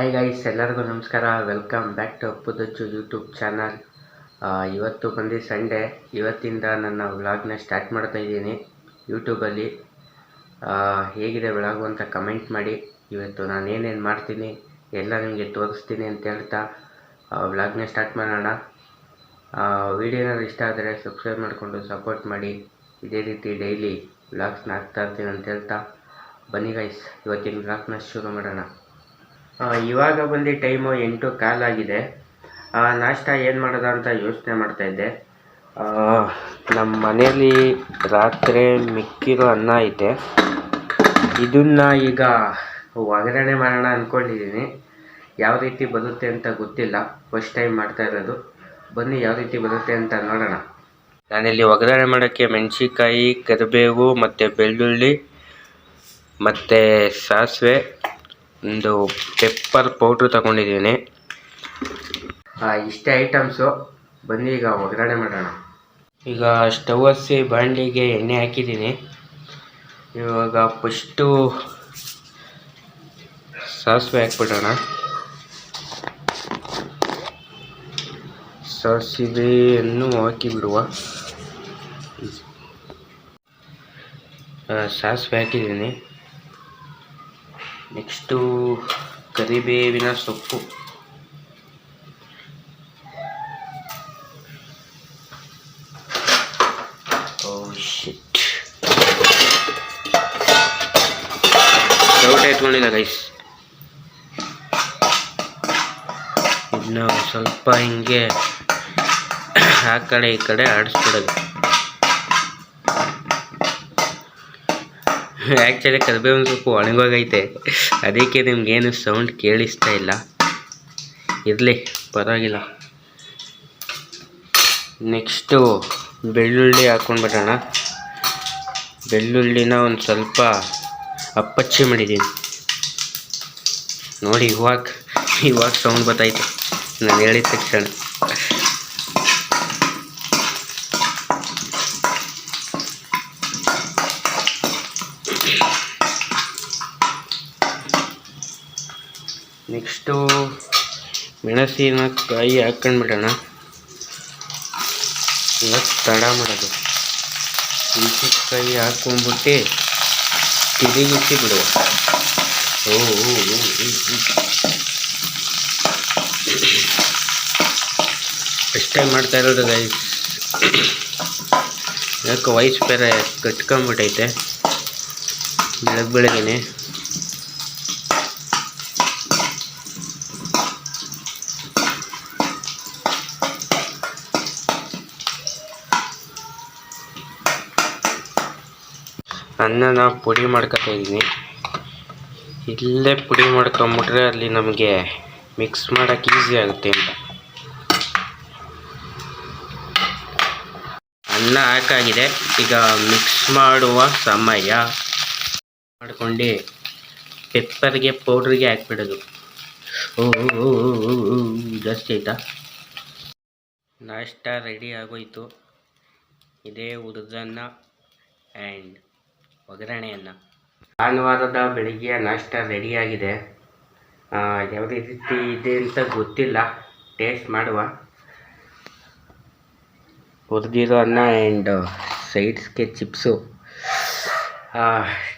Hi guys ಎಲ್ಲರಿಗೂ ನಮಸ್ಕಾರ. Welcome back to ಅಪ್ಪುದಚ್ಚು YouTube channel ಇವತ್ತು ಬಂದು ಸಂಡೇ ಇವತ್ತಿಂದ ನನ್ನ ವ್ಲಾಗ್ನ ಸ್ಟಾರ್ಟ್ ಮಾಡ್ತಾ ಇದ್ದೀನಿ ಯೂಟ್ಯೂಬಲ್ಲಿ ಹೇಗಿದೆ ವ್ಲಾಗು ಅಂತ ಕಮೆಂಟ್ ಮಾಡಿ. ಇವತ್ತು ನಾನು ಏನೇನು ಮಾಡ್ತೀನಿ, ಎಲ್ಲ ನಿಮಗೆ ತೋರಿಸ್ತೀನಿ ಅಂತ ಹೇಳ್ತಾ ವ್ಲಾಗ್ನ ಸ್ಟಾರ್ಟ್ ಮಾಡೋಣ. ವಿಡಿಯೋನಲ್ಲಿ ಇಷ್ಟ ಆದರೆ ಸಬ್ಸ್ಕ್ರೈಬ್ ಮಾಡಿಕೊಂಡು ಸಪೋರ್ಟ್ ಮಾಡಿ. ಇದೇ ರೀತಿ ಡೈಲಿ ವ್ಲಾಗ್ಸ್ನ ಹಾಕ್ತಾ ಇರ್ತೀನಿ ಅಂತ ಹೇಳ್ತಾ. ಬನ್ನಿ ಗೈಸ್ ಇವತ್ತಿನ ವ್ಲಾಗ್ನ ಶುರು ಮಾಡೋಣ. ಇವಾಗ ಬಂದು ಟೈಮು ಎಂಟು ಕಾಲಾಗಿದೆ ನಾಷ್ಟ ಏನು ಮಾಡೋದ ಅಂತ ಯೋಚನೆ ಮಾಡ್ತಾ ಇದ್ದೆ. ಆ, ನಮ್ಮ ಮನೆಯಲ್ಲಿ ರಾತ್ರಿ ಮಿಕ್ಕಿರೋ ಅನ್ನ ಐತೆ. ಇದನ್ನ ಈಗ ಒಗ್ಗರಣೆ ಮಾಡೋಣ ಅಂದ್ಕೊಂಡಿದ್ದೀನಿ ಯಾವ ರೀತಿ ಬರುತ್ತೆ ಅಂತ ಗೊತ್ತಿಲ್ಲ. ಫಸ್ಟ್ ಟೈಮ್ ಮಾಡ್ತಾ ಇರೋದು. ಬನ್ನಿ ಯಾವ ರೀತಿ ಬರುತ್ತೆ ಅಂತ ನೋಡೋಣ. ನಾನಿಲ್ಲಿ ಒಗ್ಗರಣೆ ಮಾಡೋಕ್ಕೆ ಮೆಣಸಿನ್ಕಾಯಿ ಕರಿಬೇವು ಮತ್ತು ಬೆಳ್ಳುಳ್ಳಿ ಮತ್ತು ಸಾಸಿವೆ. ಒಂದು ಪೆಪ್ಪರ್ ಪೌಡ್ರ್ ತಗೊಂಡಿದ್ದೀನಿ. ಇಷ್ಟೇ ಐಟಮ್ಸು ಬನ್ನಿ, ಈಗ ಒಗ್ಗರಣೆ ಮಾಡೋಣ. ಈಗ ಸ್ಟವ್ ಹಸಿ ಬಾಣಲಿಗೆ ಎಣ್ಣೆ ಹಾಕಿದ್ದೀನಿ. ಇವಾಗ ಫಸ್ಟು ಸಾಸಿವೆ ಹಾಕ್ಬಿಡೋಣ. ಸಾಸಿವೆಯನ್ನು ಹಾಕಿಬಿಡುವ. ಸಾಸಿವೆ ಹಾಕಿದ್ದೀನಿ. ನೆಕ್ಸ್ಟು ಕರಿಬೇವಿನ ಸೊಪ್ಪು. ಶಿಟ್. ಎತ್ಕೊಂಡಿಲ್ಲ ಗೈಸ್. ಇನ್ನು ಸ್ವಲ್ಪ ಹಿಂಗೆ ಆ ಕಡೆ ಈ ಕಡೆ ಆಡಿಸ್ಬಿಡೋದು. ಆ್ಯಕ್ಚುಲಿ ಕರಿಬೇವಿನ ಸೊಪ್ಪು ಒಣಗೋಗೈತೆ. ಅದಕ್ಕೆ ನಿಮಗೇನು ಸೌಂಡ್ ಕೇಳಿಸ್ತಾ ಇಲ್ಲ. ಇರಲಿ, ಪರವಾಗಿಲ್ಲ. ನೆಕ್ಸ್ಟು ಬೆಳ್ಳುಳ್ಳಿ ಹಾಕ್ಕೊಂಡ್ಬಿಡೋಣ ಬೆಳ್ಳುಳ್ಳಿನ ಒಂದು ಸ್ವಲ್ಪ ಅಪ್ಪಚ್ಚಿ ಮಾಡಿದ್ದೀನಿ ನೋಡಿ ಇವಾಗ ಇವಾಗ ಸೌಂಡ್ ಬರ್ತೈತೆ ನಾನು ಹೇಳಿದ ತಕ್ಷಣ. ನೆಕ್ಸ್ಟು ಮೆಣಸಿನಕಾಯಿ ಹಾಕೊಂಡ್ಬಿಡೋಣ ಇವತ್ತು ತಡ ಮಾಡೋದು. ಮೆಣಸಿನಕಾಯಿ ಹಾಕ್ಕೊಂಬಿಟ್ಟು ತಿರುಗಿಸಿ ಬಿಡುವ. ಓ. ಫಸ್ಟ್ ಟೈಮ್ ಮಾಡ್ತಾ ಇರೋದು ಗೈಸ್ ಯಾಕೆ ವಯಸ್ಸು ಬೇರೆ ಕಟ್ಕೊಂಬಿಟ್ಟೈತೆ ಬೆಳಗ್ಗೆ ಬೆಳಗ್ಗೆನೆ. ಅನ್ನನ ಪುಡಿ ಮಾಡ್ಕೊತಾ ಇದ್ದೀನಿ. ಇಲ್ಲೇ ಪುಡಿ ಮಾಡ್ಕೊಂಬಿಟ್ರೆ ಅಲ್ಲಿ ನಮಗೆ ಮಿಕ್ಸ್ ಮಾಡೋಕ್ಕೆ ಈಸಿ ಆಗುತ್ತೆ ಅಂತ. ಅನ್ನ ಹಾಕಾಗಿದೆ. ಈಗ ಮಿಕ್ಸ್ ಮಾಡುವ ಸಮಯ. ಮಾಡ್ಕೊಂಡು ಪೆಪ್ಪರ್ಗೆ ಪೌಡ್ರಿಗೆ ಹಾಕ್ಬಿಡೋದು. ಓ ಜಾಸ್ತಿ ಆಯ್ತಾ? ನಾಷ್ಟ ರೆಡಿ ಆಗೋಯ್ತು. ಇದೇ ಉರ್ದನ್ನ ಆ್ಯಂಡ್ ಒಗ್ಗರಣೆಯನ್ನು. ಭಾನುವಾರದ ಬೆಳಿಗ್ಗೆಯ ನಾಷ್ಟ ರೆಡಿಯಾಗಿದೆ ಯಾವ ರೀತಿ ಇದೆ ಅಂತ ಗೊತ್ತಿಲ್ಲ. ಟೇಸ್ಟ್ ಮಾಡುವ. ಹುರಿದಿರೋ ಅನ್ನ ಆ್ಯಂಡ್ ಸೈಡ್ಸ್ಗೆ ಚಿಪ್ಸು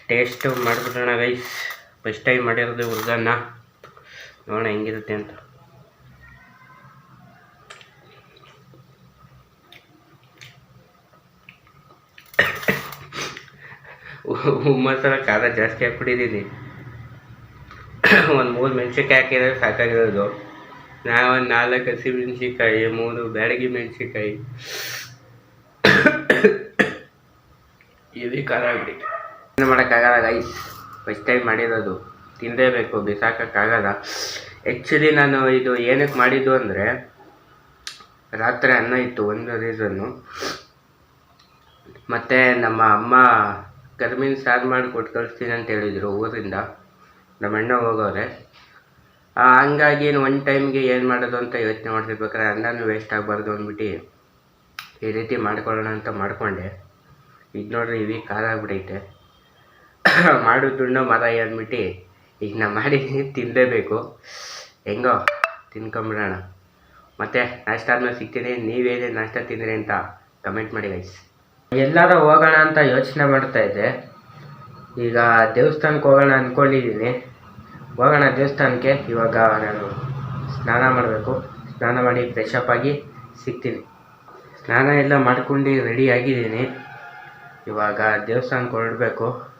ಟೇಸ್ಟು ಮಾಡಿಬಿಡೋಣ ಗೈಸ್ ಫಸ್ಟ್ ಟೈಮ್ ಮಾಡಿರೋದು ಹುರಿದನ್ನ ನೋಡೋಣ ಹೆಂಗಿರುತ್ತೆ ಅಂತ. ಹುಮ್ಮಸರ ಖಾರ ಜಾಸ್ತಿ ಹಾಕ್ಬಿಟ್ಟಿದ್ದೀನಿ ಒಂದು ಮೂರು ಮೆಣಸಿನ್ಕಾಯಿ ಹಾಕಿದ್ರೆ ಸಾಕಾಗಿರೋದು. ನಾವು ಒಂದು ನಾಲ್ಕು ಹಸಿ ಮೆಣಸಿನ್ಕಾಯಿ, ಮೂರು ಬ್ಯಾಡಗಿ ಮೆಣಸಿನ್ಕಾಯಿ. ಇದು ಖಾರ ಆಗ್ಬಿಟ್ಟು ಏನು ಮಾಡೋಕ್ಕಾಗಲ್ಲ ಗೈಸ್ ಫಸ್ಟ್ ಟೈಮ್ ಮಾಡಿರೋದು. ತಿನ್ನಲೇಬೇಕು ಬಿಸಾಕೋಕ್ಕಾಗಲ್ಲ. ಆ್ಯಕ್ಚುಲಿ ನಾನು ಇದು ಏನಕ್ಕೆ ಮಾಡಿದ್ದು ಅಂದರೆ, ರಾತ್ರಿ ಅನ್ನ ಇತ್ತು, ಒಂದು ರೀಸನ್ನು ಮತ್ತು ನಮ್ಮ ಅಮ್ಮ ಕರ್ಮೀನ್ ಸಾರು ಮಾಡಿ ಕೊಟ್ಟು ಕಳಿಸ್ತೀನಿ ಅಂತ ಹೇಳಿದರು ಊರಿಂದ. ನಮ್ಮ ಅಣ್ಣ ಹೋಗೋರೆ. ಹಂಗಾಗಿ ಏನು ಒನ್ ಟೈಮ್ಗೆ ಏನು ಮಾಡೋದು ಅಂತ ಯೋಚನೆ ಮಾಡ್ತಿರ್ಬೇಕಾದ್ರೆ ಅನ್ನನೂ ವೇಸ್ಟ್ ಆಗಬಾರ್ದು ಅಂದ್ಬಿಟ್ಟು ಈ ರೀತಿ ಮಾಡ್ಕೊಳ್ಳೋಣ ಅಂತ ಮಾಡಿಕೊಂಡೆ. ಈಗ ನೋಡ್ರಿ ಇವಿ ಖಾರ ಆಗ್ಬಿಟ್ಟೈತೆ ಮಾಡು ದುಣ್ಣು ಮರ ಅಂದ್ಬಿಟ್ಟು ಈಗ ನಾ ಮಾಡಿ ತಿನ್ನಲೇಬೇಕು ಹೆಂಗೋ, ತಿನ್ಕೊಂಬಿಡೋಣ. ಮತ್ತೆ ನಾಷ್ಟ ಆದ್ಮೇಲೆ ಸಿಗ್ತೀನಿ. ನೀವೇನೇ ನಾಷ್ಟ ತಿಂದ್ರಿ ಅಂತ ಕಮೆಂಟ್ ಮಾಡಿ ಗೈಸ್ ಎಲ್ಲಾರ ಹೋಗೋಣ ಅಂತ ಯೋಚನೆ ಮಾಡ್ತಾ ಇದ್ದೆ. ಈಗ ದೇವಸ್ಥಾನಕ್ಕೆ ಹೋಗೋಣ ಅಂದ್ಕೊಂಡಿದ್ದೀನಿ ಹೋಗೋಣ ದೇವಸ್ಥಾನಕ್ಕೆ. ಇವಾಗ ನಾನು ಸ್ನಾನ ಮಾಡಬೇಕು. ಸ್ನಾನ ಮಾಡಿ ಫ್ರೆಶ್ ಅಪ್ ಆಗಿ ಸಿಗ್ತೀನಿ. ಸ್ನಾನ ಎಲ್ಲ ಮಾಡ್ಕೊಂಡು ರೆಡಿ ಆಗಿದ್ದೀನಿ. ಇವಾಗ ದೇವಸ್ಥಾನಕ್ಕೆ ಹೊರಡಬೇಕು.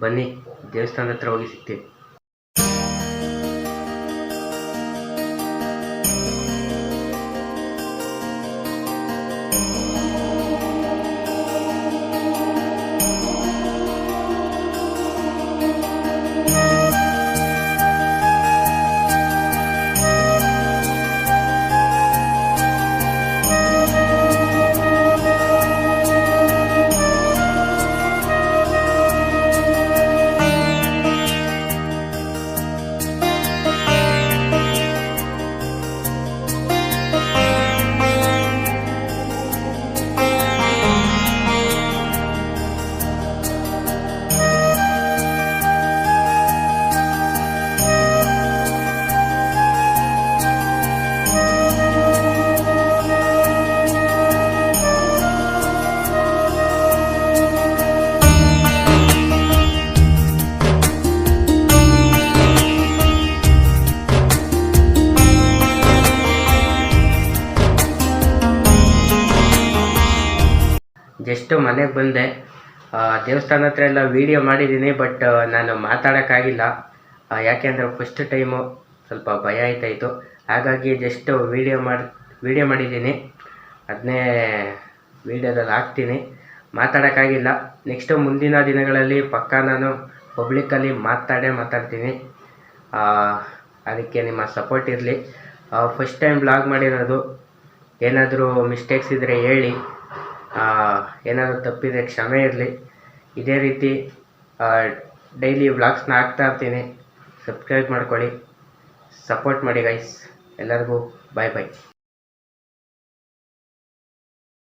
ಬನ್ನಿ, ದೇವಸ್ಥಾನದ ಹತ್ರ ಹೋಗಿ ಸಿಗ್ತೀನಿ. ಜಸ್ಟ್ ಮನೆಗೆ ಬಂದೆ. ದೇವಸ್ಥಾನ ಹತ್ರ ಎಲ್ಲ ವೀಡಿಯೋ ಮಾಡಿದ್ದೀನಿ ಬಟ್ ನಾನು ಮಾತಾಡೋಕ್ಕಾಗಿಲ್ಲ. ಯಾಕೆ ಯಾಕೆಂದರೆ ಫಸ್ಟ್ ಟೈಮು ಸ್ವಲ್ಪ ಭಯ ಆಯ್ತಾಯಿತ್ತು ಹಾಗಾಗಿ ಜಸ್ಟ್ ವೀಡಿಯೋ ಮಾಡಿ ವೀಡಿಯೋ ಮಾಡಿದ್ದೀನಿ ಅದನ್ನೇ ವೀಡಿಯೋದಲ್ಲಿ ಹಾಕ್ತೀನಿ. ಮಾತಾಡೋಕ್ಕಾಗಿಲ್ಲ. ನೆಕ್ಸ್ಟು ಮುಂದಿನ ದಿನಗಳಲ್ಲಿ ಪಕ್ಕ ನಾನು ಪಬ್ಲಿಕ್ಕಲ್ಲಿ ಮಾತಾಡೇ ಮಾತಾಡ್ತೀನಿ. ಅದಕ್ಕೆ ನಿಮ್ಮ ಸಪೋರ್ಟ್ ಇರಲಿ. ಫಸ್ಟ್ ಟೈಮ್ ಬ್ಲಾಗ್ ಮಾಡಿರೋದು. ಏನಾದರೂ ಮಿಸ್ಟೇಕ್ಸ್ ಇದ್ದರೆ ಹೇಳಿ. ಏನಾದರೂ ತಪ್ಪಿದರೆ ಕ್ಷಮೆ ಇರಲಿ. ಇದೇ ರೀತಿ ಡೈಲಿ ವ್ಲಾಗ್ಸ್ನ ಹಾಕ್ತಾ ಇರ್ತೀನಿ. ಸಬ್ಸ್ಕ್ರೈಬ್ ಮಾಡ್ಕೊಳ್ಳಿ. ಸಪೋರ್ಟ್ ಮಾಡಿ ಗೈಸ್ ಎಲ್ಲರಿಗೂ ಬಾಯ್ ಬಾಯ್